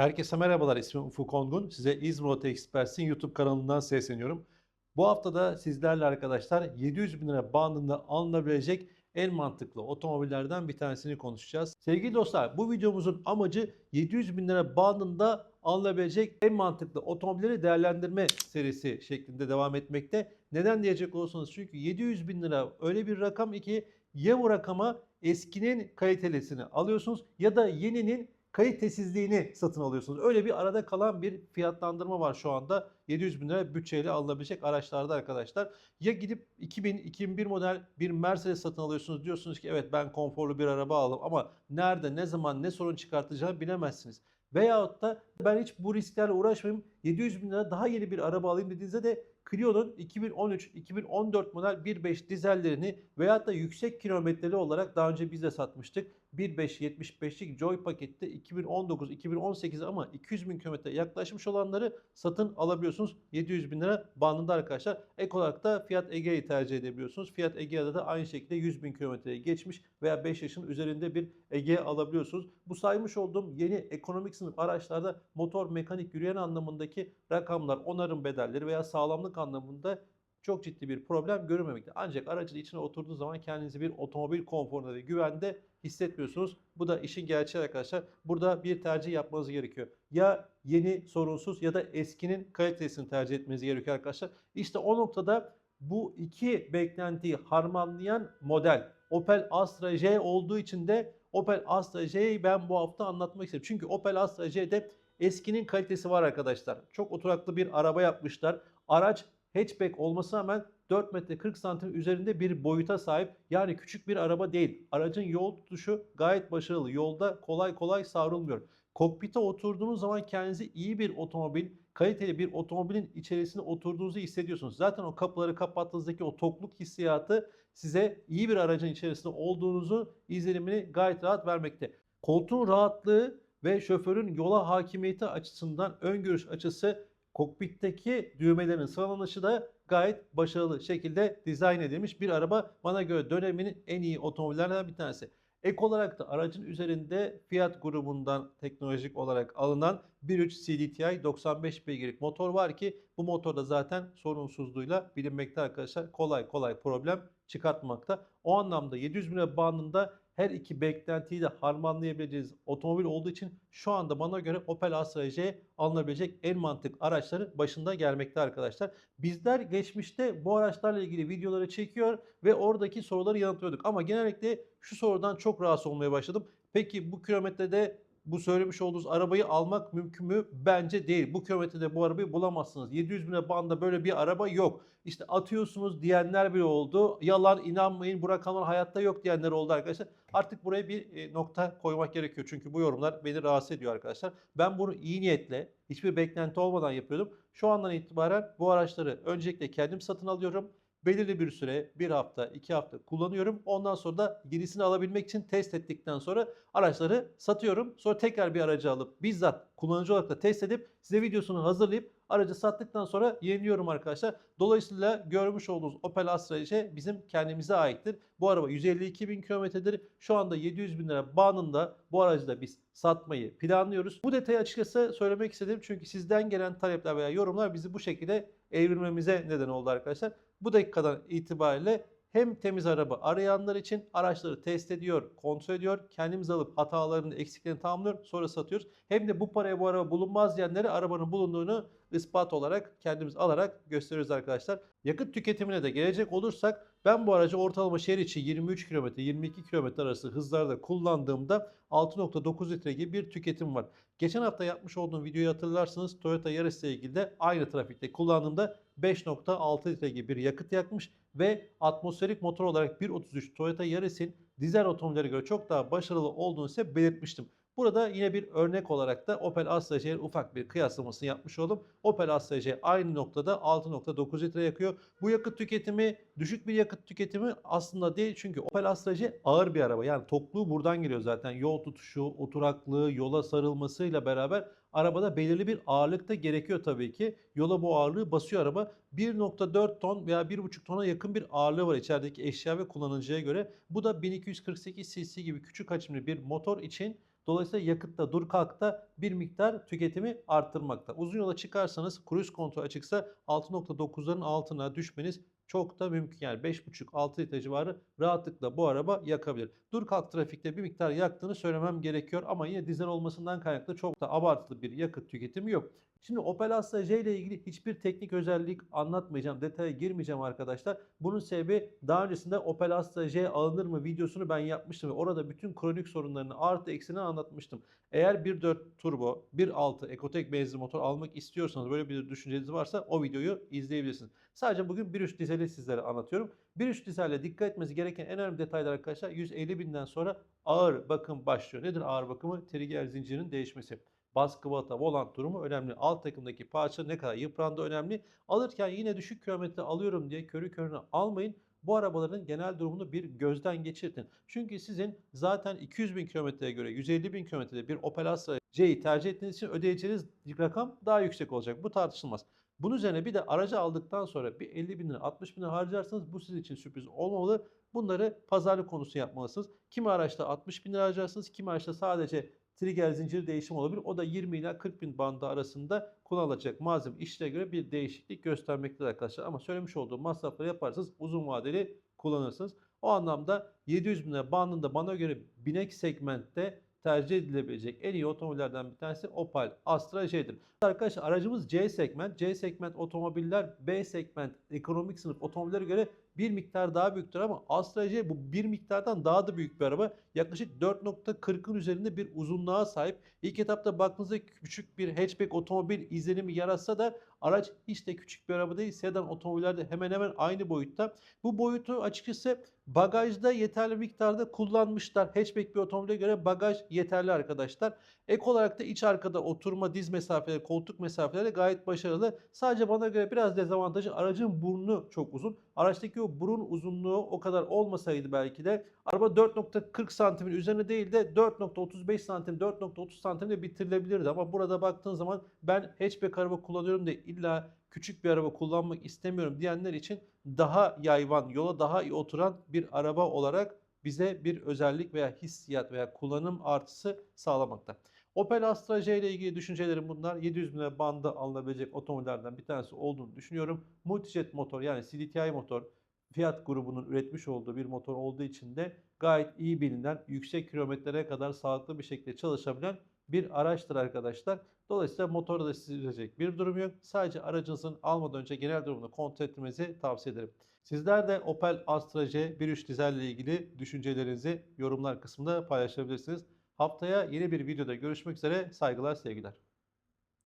Herkese merhabalar. İsmim Ufuk Ongun. Size İzmir Experts'in YouTube kanalından sesleniyorum. Bu hafta da sizlerle arkadaşlar 700 bin lira bandında alınabilecek en mantıklı otomobillerden bir tanesini konuşacağız. Sevgili dostlar bu videomuzun amacı 700 bin lira bandında alınabilecek en mantıklı otomobilleri değerlendirme serisi şeklinde devam etmekte. Neden diyecek olursanız çünkü 700 bin lira öyle bir rakam ki ya bu rakama eskinin kalitelisini alıyorsunuz ya da yeninin kalitesizliğini satın alıyorsunuz. Öyle bir arada kalan bir fiyatlandırma var şu anda. 700 bin lira bütçeyle alınabilecek araçlarda arkadaşlar. Ya gidip 2000-2001 model bir Mercedes satın alıyorsunuz diyorsunuz ki evet ben konforlu bir araba aldım ama nerede, ne zaman, ne sorun çıkartacağını bilemezsiniz. Veyahut da ben hiç bu risklerle uğraşmayayım 700 bin lira daha yeni bir araba alayım dediğinizde de Clio'nun 2013-2014 model 1.5 dizellerini veyahut da yüksek kilometreli olarak daha önce biz de satmıştık. 1.5 75'lik Joy pakette 2019-2018 ama 200 bin kilometre yaklaşmış olanları satın alabiliyorsunuz. 700 bin lira bandında arkadaşlar. Ek olarak da Fiat Egea'yı tercih edebiliyorsunuz. Fiat Egea'da da aynı şekilde 100 bin kilometreye geçmiş veya 5 yaşın üzerinde bir Egea alabiliyorsunuz. Bu saymış olduğum yeni ekonomik sınıf araçlarda motor mekanik yürüyen anlamındaki rakamlar, onarım bedelleri veya sağlamlık anlamında çok ciddi bir problem görünmemekte. Ancak aracın içine oturduğunuz zaman kendinizi bir otomobil konforunda ve güvende hissetmiyorsunuz. Bu da işin gerçeği arkadaşlar. Burada bir tercih yapmanız gerekiyor. Ya yeni sorunsuz ya da eskinin kalitesini tercih etmeniz gerekiyor arkadaşlar. İşte o noktada bu iki beklentiyi harmanlayan model Opel Astra J olduğu için de Opel Astra J'yi ben bu hafta anlatmak istedim. Çünkü Opel Astra J'de eskinin kalitesi var arkadaşlar. Çok oturaklı bir araba yapmışlar. Araç hatchback olmasına rağmen 4 metre 40 santim üzerinde bir boyuta sahip. Yani küçük bir araba değil. Aracın yol tutuşu gayet başarılı. Yolda kolay kolay savrulmuyor. Kokpite oturduğunuz zaman kendinizi iyi bir otomobil, kaliteli bir otomobilin içerisine oturduğunuzu hissediyorsunuz. Zaten o kapıları kapattığınızdaki o tokluk hissiyatı size iyi bir aracın içerisinde olduğunuzu izlenimini gayet rahat vermekte. Koltuğun rahatlığı ve şoförün yola hakimiyeti açısından öngörüş açısı kokpitteki düğmelerin sıralanışı da gayet başarılı şekilde dizayn edilmiş bir araba. Bana göre döneminin en iyi otomobillerinden bir tanesi. Ek olarak da aracın üzerinde Fiat grubundan teknolojik olarak alınan 1.3 CDTI 95 beygirlik motor var ki bu motorda zaten sorunsuzluğuyla bilinmekte arkadaşlar. Kolay kolay problem çıkartmakta. O anlamda 700 bin bandında her iki beklentiyi de harmanlayabileceğiniz otomobil olduğu için şu anda bana göre Opel Astra J alınabilecek en mantıklı araçların başında gelmekte arkadaşlar. Bizler geçmişte bu araçlarla ilgili videoları çekiyor ve oradaki soruları yanıtlıyorduk. Ama genellikle şu sorudan çok rahatsız olmaya başladım. Peki bu kilometrede bu söylemiş olduğunuz arabayı almak mümkün mü? Bence değil. Bu kilometrede bu arabayı bulamazsınız. 700 bine banda böyle bir araba yok. İşte atıyorsunuz diyenler bile oldu. Yalan inanmayın bu rakamlar hayatta yok diyenler oldu arkadaşlar. Artık buraya bir e, nokta koymak gerekiyor. Çünkü bu yorumlar beni rahatsız ediyor arkadaşlar. Ben bunu iyi niyetle hiçbir beklenti olmadan yapıyordum. Şu andan itibaren bu araçları öncelikle kendim satın alıyorum belirli bir süre, bir hafta, iki hafta kullanıyorum. Ondan sonra da gerisini alabilmek için test ettikten sonra araçları satıyorum. Sonra tekrar bir aracı alıp bizzat kullanıcı olarak da test edip size videosunu hazırlayıp aracı sattıktan sonra yeniliyorum arkadaşlar. Dolayısıyla görmüş olduğunuz Opel Astra J bizim kendimize aittir. Bu araba 152 bin kilometredir. Şu anda 700 bin lira bandında bu aracı da biz satmayı planlıyoruz. Bu detayı açıkçası söylemek istedim. Çünkü sizden gelen talepler veya yorumlar bizi bu şekilde evrilmemize neden oldu arkadaşlar. Bu dakikadan itibariyle hem temiz araba arayanlar için araçları test ediyor, kontrol ediyor, kendimiz alıp hatalarını, eksiklerini tamamlıyor, sonra satıyoruz. Hem de bu paraya bu araba bulunmaz diyenlere arabanın bulunduğunu ispat olarak kendimiz alarak gösteriyoruz arkadaşlar. Yakıt tüketimine de gelecek olursak ben bu aracı ortalama şehir içi 23 km 22 km arası hızlarda kullandığımda 6.9 litre gibi bir tüketim var. Geçen hafta yapmış olduğum videoyu hatırlarsınız Toyota Yaris ile ilgili de aynı trafikte kullandığımda 5.6 litre gibi bir yakıt yakmış ve atmosferik motor olarak 1.33 Toyota Yaris'in dizel otomobillere göre çok daha başarılı olduğunu ise belirtmiştim. Burada yine bir örnek olarak da Opel Astra J'nin ufak bir kıyaslamasını yapmış oldum. Opel Astra J aynı noktada 6.9 litre yakıyor. Bu yakıt tüketimi düşük bir yakıt tüketimi aslında değil. Çünkü Opel Astra J ağır bir araba. Yani tokluğu buradan geliyor zaten. Yol tutuşu, oturaklığı, yola sarılmasıyla beraber arabada belirli bir ağırlık da gerekiyor tabii ki. Yola bu ağırlığı basıyor araba. 1.4 ton veya 1.5 tona yakın bir ağırlığı var içerideki eşya ve kullanıcıya göre. Bu da 1248 cc gibi küçük hacimli bir motor için Dolayısıyla yakıtta dur kalkta bir miktar tüketimi arttırmakta. Uzun yola çıkarsanız cruise kontrol açıksa 6.9'ların altına düşmeniz çok da mümkün. Yani 5.5-6 litre civarı rahatlıkla bu araba yakabilir. Dur kalk trafikte bir miktar yaktığını söylemem gerekiyor ama yine dizel olmasından kaynaklı çok da abartılı bir yakıt tüketimi yok. Şimdi Opel Astra J ile ilgili hiçbir teknik özellik anlatmayacağım. Detaya girmeyeceğim arkadaşlar. Bunun sebebi daha öncesinde Opel Astra J alınır mı videosunu ben yapmıştım ve orada bütün kronik sorunlarını artı eksini anlatmıştım. Eğer 1.4 turbo, 1.6 Ecotec benzinli motor almak istiyorsanız böyle bir düşünceniz varsa o videoyu izleyebilirsiniz. Sadece bugün 1.3 dizeli sizlere anlatıyorum. 1.3 dizelle dikkat etmesi gereken en önemli detaylar arkadaşlar 150 binden sonra ağır bakım başlıyor. Nedir ağır bakımı? Trigger zincirinin değişmesi baskı balata, volant durumu önemli. Alt takımdaki parça ne kadar yıprandı önemli. Alırken yine düşük kilometre alıyorum diye körü körüne almayın. Bu arabaların genel durumunu bir gözden geçirtin. Çünkü sizin zaten 200 bin kilometreye göre 150 bin kilometrede bir Opel Astra C'yi tercih ettiğiniz için ödeyeceğiniz rakam daha yüksek olacak. Bu tartışılmaz. Bunun üzerine bir de aracı aldıktan sonra bir 50 bin lira 60 bin lira harcarsanız bu sizin için sürpriz olmamalı. Bunları pazarlık konusu yapmalısınız. Kimi araçta 60 bin lira harcarsınız, kimi araçta sadece trigger zinciri değişimi olabilir. O da 20 ile 40 bin bandı arasında kullanılacak malzeme işlere göre bir değişiklik göstermektedir arkadaşlar. Ama söylemiş olduğum masrafları yaparsanız uzun vadeli kullanırsınız. O anlamda 700 bin lira bandında bana göre binek segmentte tercih edilebilecek en iyi otomobillerden bir tanesi Opel Astra J'dir. Arkadaşlar aracımız C segment. C segment otomobiller B segment ekonomik sınıf otomobillere göre bir miktar daha büyüktür ama Astra J bu bir miktardan daha da büyük bir araba. Yaklaşık 4.40'ın üzerinde bir uzunluğa sahip. İlk etapta baktığınızda küçük bir hatchback otomobil izlenimi yaratsa da araç hiç de küçük bir araba değil. Sedan otomobillerde hemen hemen aynı boyutta. Bu boyutu açıkçası bagajda yeterli miktarda kullanmışlar. Hatchback bir otomobile göre bagaj yeterli arkadaşlar. Ek olarak da iç arkada oturma diz mesafeleri, koltuk mesafeleri gayet başarılı. Sadece bana göre biraz dezavantajı aracın burnu çok uzun. Araçtaki o burun uzunluğu o kadar olmasaydı belki de araba 4.40 santimin üzerine değil de 4.35 santim, 4.30 santimde bitirilebilirdi. Ama burada baktığın zaman ben hatchback araba kullanıyorum diye illa küçük bir araba kullanmak istemiyorum diyenler için daha yayvan, yola daha iyi oturan bir araba olarak bize bir özellik veya hissiyat veya kullanım artısı sağlamakta. Opel Astra J ile ilgili düşüncelerim bunlar. 700 bin lira bandı alınabilecek otomobillerden bir tanesi olduğunu düşünüyorum. Multijet motor yani CDTI motor Fiat grubunun üretmiş olduğu bir motor olduğu için de gayet iyi bilinen, yüksek kilometrelere kadar sağlıklı bir şekilde çalışabilen bir araçtır arkadaşlar. Dolayısıyla motorda da sizilecek bir durum yok. Sadece aracınızın almadan önce genel durumunu kontrol etmenizi tavsiye ederim. Sizler de Opel Astra J 1.3 dizel ile ilgili düşüncelerinizi yorumlar kısmında paylaşabilirsiniz. Haftaya yeni bir videoda görüşmek üzere. Saygılar, sevgiler.